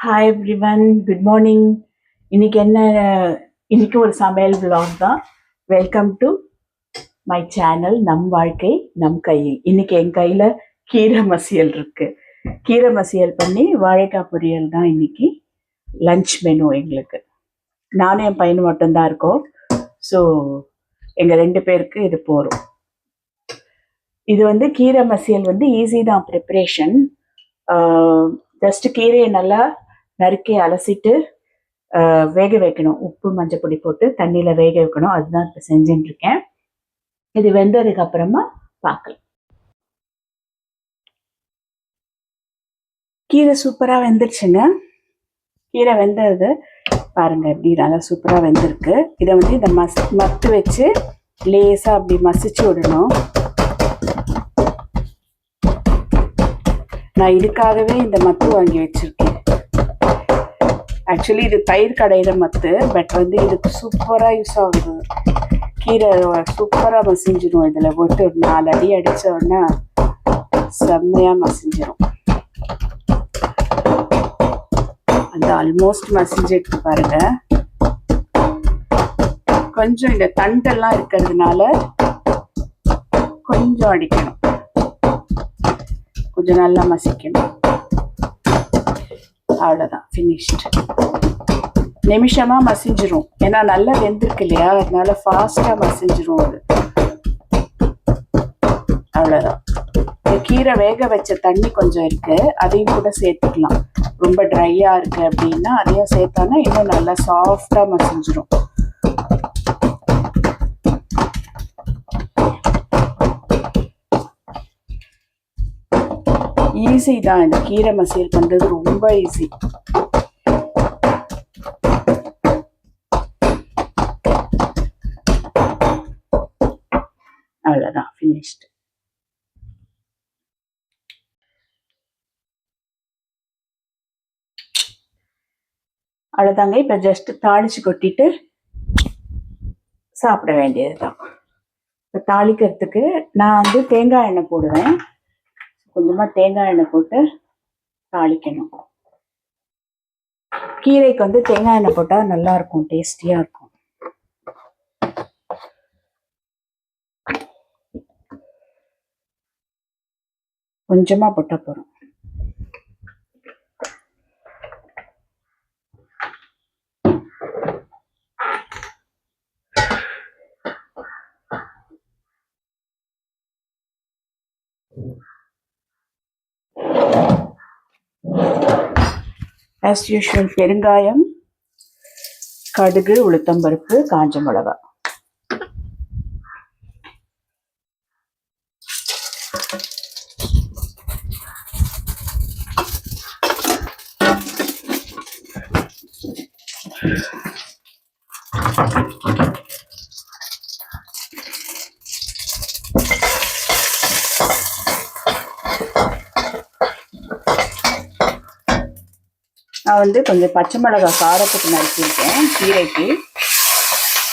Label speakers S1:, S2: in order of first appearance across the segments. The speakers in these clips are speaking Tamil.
S1: ஹாய் எவ்ரிவன் குட் மார்னிங் இன்றைக்கி என்ன இன்றைக்கி ஒரு சமையல் vlog தான். வெல்கம் டு மை சேனல் நம் வாழ்க்கை நம் கையில். இன்றைக்கி என் கையில் கீரை மசியல் இருக்குது கீரை மசியல் பண்ணி வாழைக்காய் பொரியல் தான் இன்னைக்கு லஞ்ச் மெனு எங்களுக்கு. நானும் என் பையனும் மட்டும்தான் இருக்கோம். ஸோ எங்கள் ரெண்டு பேருக்கு இது போகிறோம் இது வந்து கீரை மசியல் வந்து ஈஸி தான் ப்ரிப்ரேஷன் ஜஸ்ட் கீரையை நல்லா நறுக்கி அலசிட்டு வேக வைக்கணும். உப்பு மஞ்சள் பொடி போட்டு தண்ணியில் வேக வைக்கணும். அதுதான் இப்போ செஞ்சுட்டு இருக்கேன் இது வெந்ததுக்கு அப்புறமா பார்க்கலாம் கீரை சூப்பராக வெந்துருச்சுங்க. கீரை வெந்தது பாருங்க எப்படி நல்லா சூப்பராக வெந்திருக்கு. இதை வந்து இந்த மஸ் மத்து வச்சு லேசாக அப்படி மசிச்சு விடணும். நான் இதுக்காகவே இந்த மத்து வாங்கி வச்சிருக்கேன். ஆக்சுவலி இது தயிர் கடையில மத்து பட் வந்து இதுக்கு சூப்பராக யூஸ் ஆகுது. கீரை சூப்பராக மசிஞ்சிடும். இதில் போட்டு ஒரு நாலு அடி அடிச்ச உடனே செம்மையாக மசிஞ்சிடும் அந்த ஆல்மோஸ்ட் மசிஞ்சிட்டு பாருங்க. கொஞ்சம் இந்த தண்டெல்லாம் இருக்கிறதுனால கொஞ்சம் அடிக்கணும். கொஞ்சம் நல்லா மசிக்கணும். அவ்வளோதான் ஃபினிஷ்டு நிமிஷமா மசிஞ்சிரும். ஏன்னா நல்லா வெந்திருக்கு இல்லையா? அதனால ஃபாஸ்டா மசிஞ்சிரும் அது. அவ்வளோதான் கீரை வேக வச்ச தண்ணி கொஞ்சம் இருக்கு. அதையும் கூட சேர்த்துக்கலாம். ரொம்ப ட்ரையா இருக்கு அப்படின்னா அதையும் சேர்த்தானா இன்னும் நல்லா சாஃப்டா மசிஞ்சிரும். ஈஸி தான். இந்த கீரை மசியல் பண்றது ரொம்ப ஈஸி அவ்வளோதான் ஃபினிஷ்டு அவ்வளோதாங்க இப்போ ஜஸ்ட் தாளிச்சு கொட்டிட்டு சாப்பிட வேண்டியதுதான் இப்போ தாளிக்கிறதுக்கு நான் வந்து தேங்காய் எண்ணெய் போடுவேன் கொஞ்சமாக தேங்காய் எண்ணெய் போட்டு தாளிக்கணும் கீரைக்கு வந்து தேங்காய் எண்ணெய் போட்டால் நல்லா இருக்கும் டேஸ்டியாக இருக்கும் கொஞ்சமாக போட்டால் போகிறோம் ஆஸ் யூஷுவல் பெருங்காயம் கடுகு உளுத்தம்பருப்பு காஞ்ச மிளகா. நான் வந்து கொஞ்சம் பச்சை மிளகாய் காரத்துக்கு நறுக்கியிருக்கேன் கீரைக்கு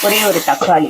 S1: ஒரே ஒரு தக்காளி.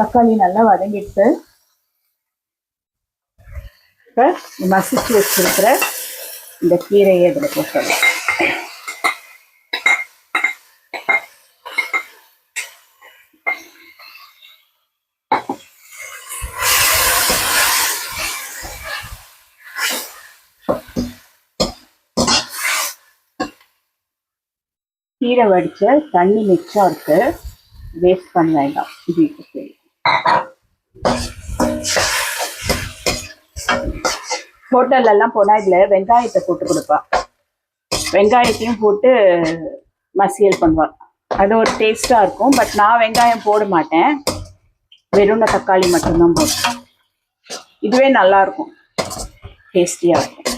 S1: தக்காளி நல்லா வதங்கிட்டு இப்போ மசிச்சு வச்சிருக்கிற இந்த கீரையை இதில் போட்டுடலாம். கீரை வடிச்ச தண்ணி மிச்சம் இருக்கு. வேஸ்ட் பண்ண வேண்டாம். இது இப்போ சரி. ஹோட்டல்ல எல்லாம் போனா இதுல வெங்காயத்தை போட்டு கொடுப்பா. வெங்காயத்தையும் போட்டு மசியல் பண்ணுவாள் அது ஒரு டேஸ்டா இருக்கும். பட் நான் வெங்காயம் போட மாட்டேன். வெறும் தக்காளி மட்டும்தான் போடுவேன். இதுவே நல்லா இருக்கும். டேஸ்டியா இருக்கும்.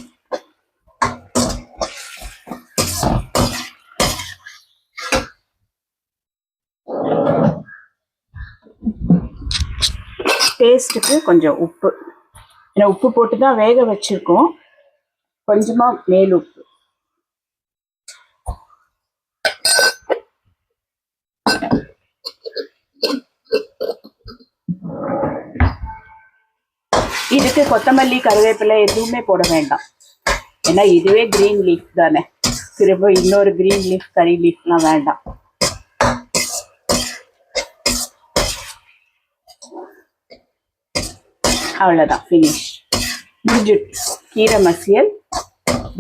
S1: டேஸ்ட்டுக்கு கொஞ்சம் உப்பு. ஏன்னா உப்பு போட்டு தான் வேக வச்சிருக்கோம். கொஞ்சமா மேல் உப்பு. இதுக்கு கொத்தமல்லி கருவேப்பிலை எதுவுமே போட வேண்டாம். ஏன்னா இதுவே கிரீன் லீஃப் தானே. திரும்ப இன்னொரு கிரீன் லீஃப் கறி லீஃப்லாம் வேண்டாம். அவ்வளோதான் ஃபினிஷ் முடிஞ்சிட்டு கீரை மசியல்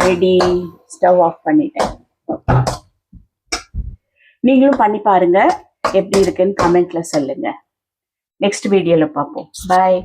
S1: ரெடி ஸ்டவ் ஆஃப் பண்ணிட்டேன். நீங்களும் பண்ணி பாருங்க எப்படி இருக்குன்னு கமெண்ட்ல சொல்லுங்க. நெக்ஸ்ட் வீடியோல பார்ப்போம். பாய்